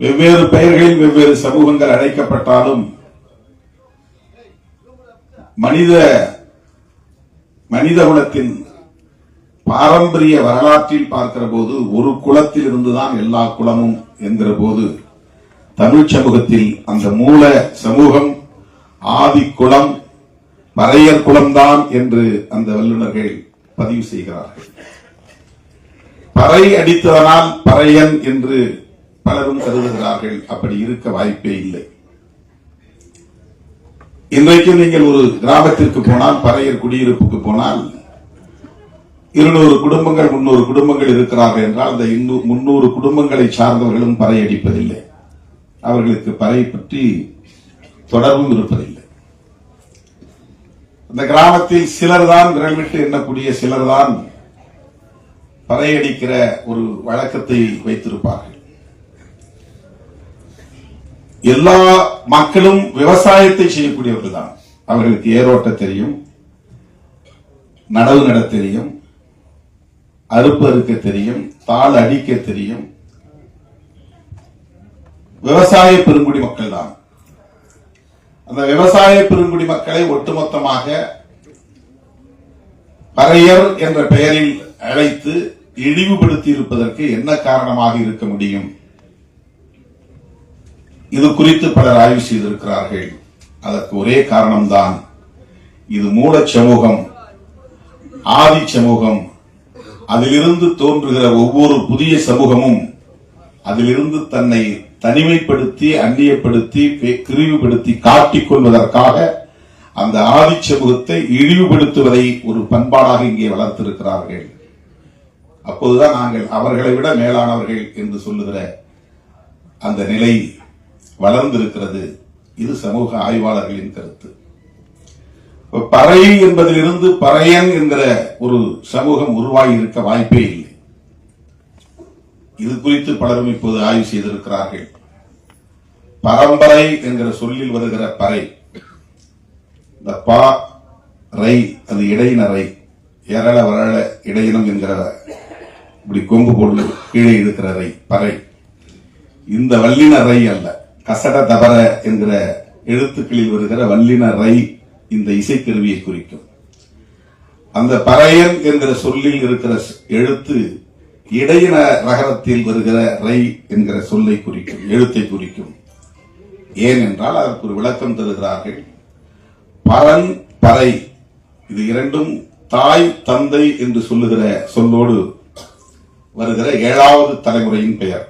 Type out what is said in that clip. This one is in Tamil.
வெவ்வேறு பெயர்களில் வெவ்வேறு சமூகங்கள் அழைக்கப்பட்டாலும் மனித மனித குலத்தின் பாரம்பரிய வரலாற்றில் பார்க்கிற போது ஒரு குலத்தில் இருந்துதான் எல்லா குலமும் என்கிற போது தமிழ் சமூகத்தில் அந்த மூல சமூகம் ஆதி குலம் பறையர் குலம்தான் என்று அந்த வல்லுநர்கள் பதிவு செய்கிறார்கள். பறை அடித்ததனால் பறையன் என்று பலரும் கருதுகிறார்கள். அப்படி இருக்க வாய்ப்பே இல்லை. இன்றைக்கு நீங்கள் ஒரு கிராமத்திற்கு போனால் பறையர் குடியிருப்புக்கு போனால் இருநூறு குடும்பங்கள் முன்னூறு குடும்பங்கள் இருக்கிறார்கள் என்றால் அந்த முன்னூறு குடும்பங்களை சார்ந்தவர்களும் பறை அடிப்பதில்லை அவர்களுக்கு பறை பற்றி தொடர்பும் இருப்பதில்லை. அந்த கிராமத்தில் சிலர் தான் விரல் விட்டு எண்ணக்கூடிய சிலர் தான் பறையடிக்கிற ஒரு வழக்கத்தை வைத்திருப்பார்கள். எல்லா மக்களும் விவசாயத்தை செய்யக்கூடியவர்கள் தான் அவர்களுக்கு ஏரோட்ட தெரியும் நடவு நட தெரியும் அறுப்பு அறுக்க தெரியும் தாள் அடிக்க தெரியும். விவசாய பெருங்குடி மக்கள் தான் அந்த விவசாய பெருங்குடி மக்களை ஒட்டுமொத்தமாக பறையர் என்ற பெயரில் அழைத்து இழிவுபடுத்தி இருப்பதற்கு என்ன காரணமாக இருக்க முடியும்? இது குறித்து பலர் ஆய்வு செய்திருக்கிறார்கள். அதற்கு ஒரே காரணம்தான் இது மூல சமூகம் ஆதி சமூகம். அதிலிருந்து தோன்றுகிற ஒவ்வொரு புதிய சமூகமும் அதிலிருந்து தன்னை தனிமைப்படுத்தி அந்நியப்படுத்தி கிரிவுபடுத்தி காட்டிக் கொள்வதற்காக அந்த ஆதி சமூகத்தை இழிவுபடுத்துவதை ஒரு பண்பாடாக இங்கே வளர்த்திருக்கிறார்கள். அப்போதுதான் நாங்கள் அவர்களை விட மேலானவர்கள் என்று சொல்லுகிற அந்த நிலை வளர்ந்திருக்கிறது. இது சமூக ஆய்வாளர்களின் கருத்து. பறை என்பதிலிருந்து பறையன் என்கிற ஒரு சமூகம் உருவாகி இருக்க வாய்ப்பே இல்லை. இது குறித்து பலரும் இப்போது ஆய்வு செய்திருக்கிறார்கள். பரம்பரை என்கிற சொல்லில் வருகிற பறை. இந்த பா ரை அது இடையினரை எரள வரள இடையினம் என்கிற இப்படி கொம்பு போட்டு கீழே இருக்கிற ரை பறை. இந்த வல்லின ரை அல்ல. கசட தபர என்கிற எழுத்துக்களில் வருகிற வல்லின ரை இந்த இசைக்கருவியை குறிக்கும். அந்த பறையன் என்கிற சொல்லில் இருக்கிற எழுத்து இடையின ரகரத்தில் வருகிற ரை என்கிற சொல்லை குறிக்கும் எழுத்தை குறிக்கும். ஏனென்றால் அதற்கு ஒரு விளக்கம் தருகிறார்கள். பரன் பறை இது இரண்டும் தாய் தந்தை என்று சொல்லுகிற சொல்லோடு வருகிற ஏழாவது தலைமுறையின் பெயர்.